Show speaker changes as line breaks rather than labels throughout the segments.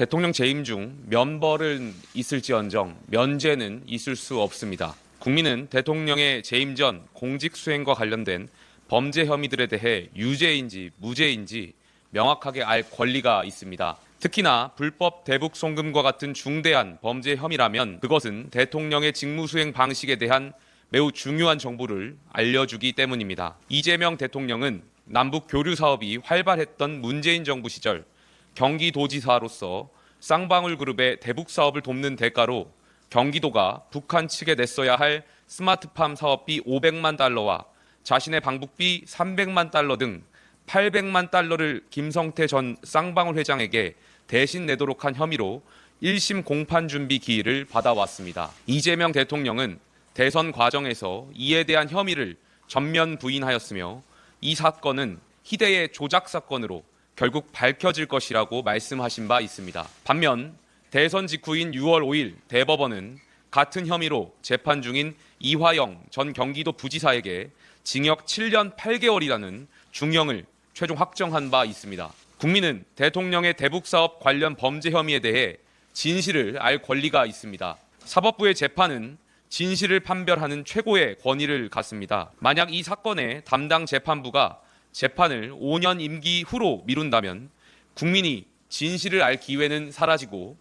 대통령 재임 중 면벌은 있을지언정 면죄는 있을 수 없습니다. 국민은 대통령의 재임 전 공직 수행과 관련된 범죄 혐의들에 대해 유죄인지 무죄인지 명확하게 알 권리가 있습니다. 특히나 불법 대북 송금과 같은 중대한 범죄 혐의라면 그것은 대통령의 직무 수행 방식에 대한 매우 중요한 정보를 알려주기 때문입니다. 이재명 대통령은 남북 교류 사업이 활발했던 문재인 정부 시절 경기도지사로서 쌍방울 그룹의 대북 사업을 돕는 대가로 경기도가 북한 측에 냈어야 할 스마트팜 사업비 500만 달러와 자신의 방북비 300만 달러 등 800만 달러를 김성태 전 쌍방울 회장에게 대신 내도록 한 혐의로 1심 공판 준비 기일을 받아왔습니다. 이재명 대통령은 대선 과정에서 이에 대한 혐의를 전면 부인하였으며 이 사건은 희대의 조작 사건으로 결국 밝혀질 것이라고 말씀하신 바 있습니다. 반면 대선 직후인 6월 5일 대법원은 같은 혐의로 재판 중인 이화영 전 경기도 부지사에게 징역 7년 8개월이라는 중형을 최종 확정한 바 있습니다. 국민은 대통령의 대북 사업 관련 범죄 혐의에 대해 진실을 알 권리가 있습니다. 사법부의 재판은 진실을 판별하는 최고의 권위를 갖습니다. 만약 이 사건의 담당 재판부가 재판을 5년 임기 후로 미룬다면 국민이 진실을 알 기회는 사라지고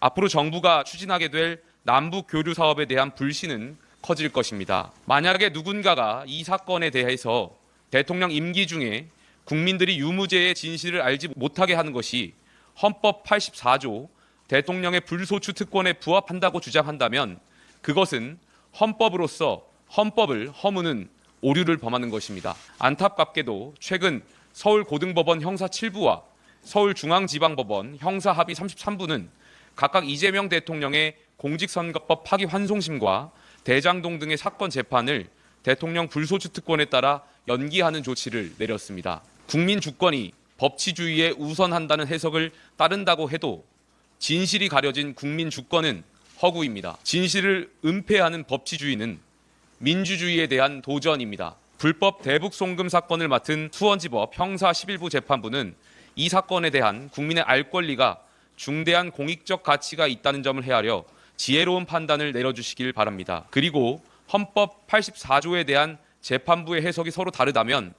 앞으로 정부가 추진하게 될 남북 교류 사업에 대한 불신은 커질 것입니다. 만약에 누군가가 이 사건에 대해서 대통령 임기 중에 국민들이 유무죄의 진실을 알지 못하게 하는 것이 헌법 84조 대통령의 불소추 특권에 부합한다고 주장한다면 그것은 헌법으로서 헌법을 허무는 오류를 범하는 것입니다. 안타깝게도 최근 서울고등법원 형사 7부와 서울중앙지방법원 형사 합의 33부는 각각 이재명 대통령의 공직선거법 파기 환송심과 대장동 등의 사건 재판을 대통령 불소추 특권에 따라 연기하는 조치를 내렸습니다. 국민 주권이 법치주의에 우선한다는 해석을 따른다고 해도 진실이 가려진 국민 주권은 허구입니다. 진실을 은폐하는 법치주의는 민주주의에 대한 도전입니다. 불법 대북 송금 사건을 맡은 수원지법 형사 11부 재판부는 이 사건에 대한 국민의 알 권리가 중대한 공익적 가치가 있다는 점을 헤아려 지혜로운 판단을 내려주시길 바랍니다. 그리고 헌법 84조에 대한 재판부의 해석이 서로 다르다면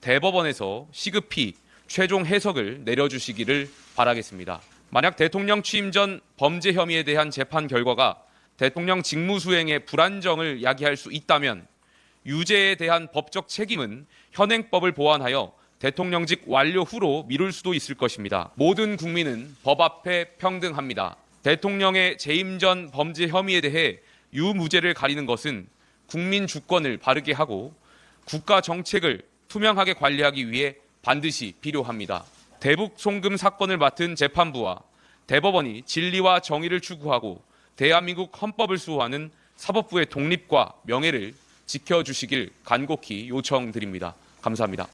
대법원에서 시급히 최종 해석을 내려주시기를 바라겠습니다. 만약 대통령 취임 전 범죄 혐의에 대한 재판 결과가 대통령 직무 수행의 불안정을 야기할 수 있다면 유죄에 대한 법적 책임은 현행법을 보완하여 대통령직 완료 후로 미룰 수도 있을 것입니다. 모든 국민은 법 앞에 평등합니다. 대통령의 재임 전 범죄 혐의에 대해 유무죄를 가리는 것은 국민 주권을 바르게 하고 국가 정책을 투명하게 관리하기 위해 반드시 필요합니다. 대북 송금 사건을 맡은 재판부와 대법원이 진리와 정의를 추구하고 대한민국 헌법을 수호하는 사법부의 독립과 명예를 지켜주시길 간곡히 요청드립니다. 감사합니다.